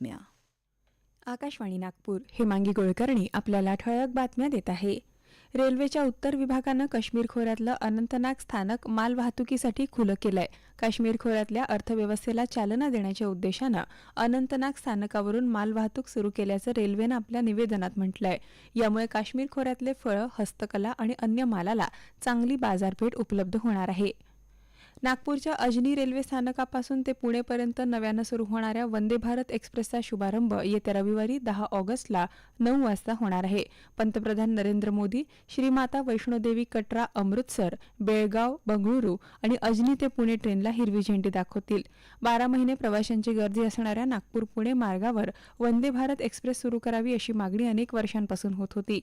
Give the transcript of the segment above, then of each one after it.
बातम्या. आकाशवाणी नागपूर. हेमांगी गोळकर्णी आपल्याला ठळक बातम्या देत आहे. रेल्वेच्या उत्तर विभागानं काश्मीर खोऱ्यातलं अनंतनाग स्थानक माल वाहतुकीसाठी खुलं केलंय. काश्मीर खोऱ्यातल्या अर्थव्यवस्थेला चालना देण्याच्या उद्देशानं अनंतनाग स्थानकावरून मालवाहतूक सुरू केल्याचं रेल्वेनं आपल्या निवेदनात म्हटलंय. यामुळे काश्मीर खोऱ्यातले फळं हस्तकला आणि अन्य मालाला चांगली बाजारपेठ उपलब्ध होणार आहे. नागपूरच्या अजनी रेल्वे स्थानकापासून ते पुणेपर्यंत नव्यानं सुरू होणाऱ्या वंदे भारत एक्सप्रेसचा शुभारंभ येत्या रविवारी दहा ऑगस्टला नऊ वाजता होणार आहे. पंतप्रधान नरेंद्र मोदी श्रीमाता वैष्णोदेवी कटरा अमृतसर बेळगाव बंगळुरू आणि अजनी ते पुणे ट्रेनला हिरवी झेंडी दाखवतील. बारा महिने प्रवाशांची गर्दी असणाऱ्या नागपूर पुणे मार्गावर वंदे भारत एक्सप्रेस सुरू करावी अशी मागणी अनेक वर्षांपासून होत होती.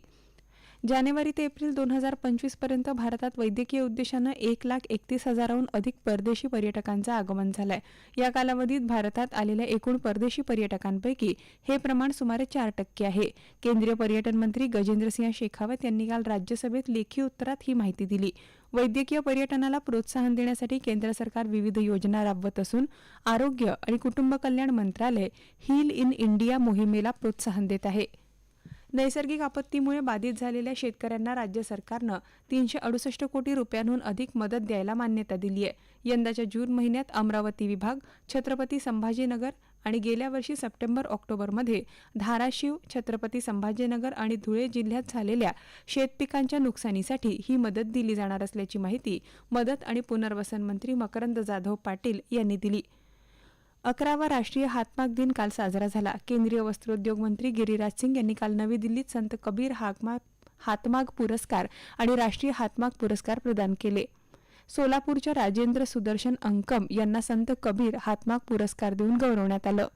जानेवारी ते एप्रिल दोन हजार पंचवीसपर्यंत भारतात वैद्यकीय उद्देशानं एक लाख एकतीस हजाराहून अधिक परदेशी पर्यटकांचं आगमन झालंय. या कालावधीत भारतात आलेल्या एकूण परदेशी पर्यटकांपैकी हे प्रमाण सुमारे चार टक्के आहे. केंद्रीय पर्यटन मंत्री गजेंद्रसिंह शेखावत यांनी काल राज्यसभेत लेखी उत्तरात ही माहिती दिली. वैद्यकीय पर्यटनाला प्रोत्साहन देण्यासाठी केंद्र सरकार विविध योजना राबवत असून आरोग्य आणि कुटुंब कल्याण मंत्रालय हील इन इंडिया मोहिमेला प्रोत्साहन देत आहे. नैसर्गिक आपत्तीमुळे बाधित झालेल्या शेतकऱ्यांना राज्य सरकारनं तीनशे अडुसष्ट कोटी रुपयांहून अधिक मदत द्यायला मान्यता दिली आहे. यंदाच्या जून महिन्यात अमरावती विभाग छत्रपती संभाजीनगर आणि गेल्या वर्षी सप्टेंबर ऑक्टोबरमध्ये धाराशिव छत्रपती संभाजीनगर आणि धुळे जिल्ह्यात झालेल्या शेतपिकांच्या नुकसानीसाठी ही मदत दिली जाणार असल्याची माहिती मदत आणि पुनर्वसन मंत्री मकरंद जाधव पाटील यांनी दिली. अकरावा राष्ट्रीय हातमाग दिन काल साजरा झाला. केंद्रीय वस्त्रोद्योग मंत्री गिरिराज सिंग यांनी काल नवी दिल्लीत संत कबीर हातमाग हातमाग पुरस्कार आणि राष्ट्रीय हातमाग पुरस्कार प्रदान केले. सोलापूरच्या राजेंद्र सुदर्शन अंकम यांना संत कबीर हातमाग पुरस्कार देऊन गौरवण्यात आलं.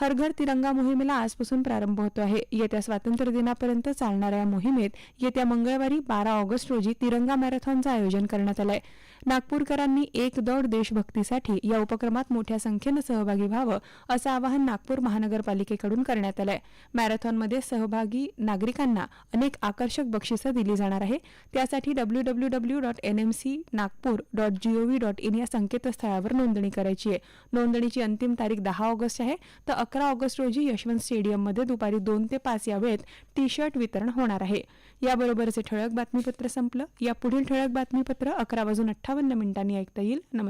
हर घर तिरंगा मोहिमेला आजपासून प्रारंभ होतो आहे. येत्या स्वातंत्र्य दिनापर्यंत चालणाऱ्या या मोहिमेत येत्या मंगळवारी बारा ऑगस्ट रोजी तिरंगा मॅरेथॉनचं आयोजन करण्यात आलंय. नागपूरकरांनी एक दौड देशभक्तीसाठी या उपक्रमात मोठ्या संख्येनं सहभागी व्हावं असं आवाहन नागपूर महानगरपालिकेकडून करण्यात आलंय. मॅरेथॉनमध्ये सहभागी नागरिकांना अनेक आकर्षक बक्षिसं दिली जाणार आहे. त्यासाठी W W W dot N M C Nagpur dot G O V dot in या संकेतस्थळावर नोंदणी करायची आहे. नोंदणीची अंतिम तारीख दहा ऑगस्ट आहे. तर अकरा ऑगस्ट रोजी यशवंत स्टेडियममध्ये दुपारी दोन ते पाच या वेळेत टी शर्ट वितरण होणार आहे. याबरोबरच ठळक बातमीपत्र संपलं. या पुढील ठळक बातमीपत्र अकरा वाजून अठ्ठावन्न मिनिटांनी ऐकता येईल. नमस्कार.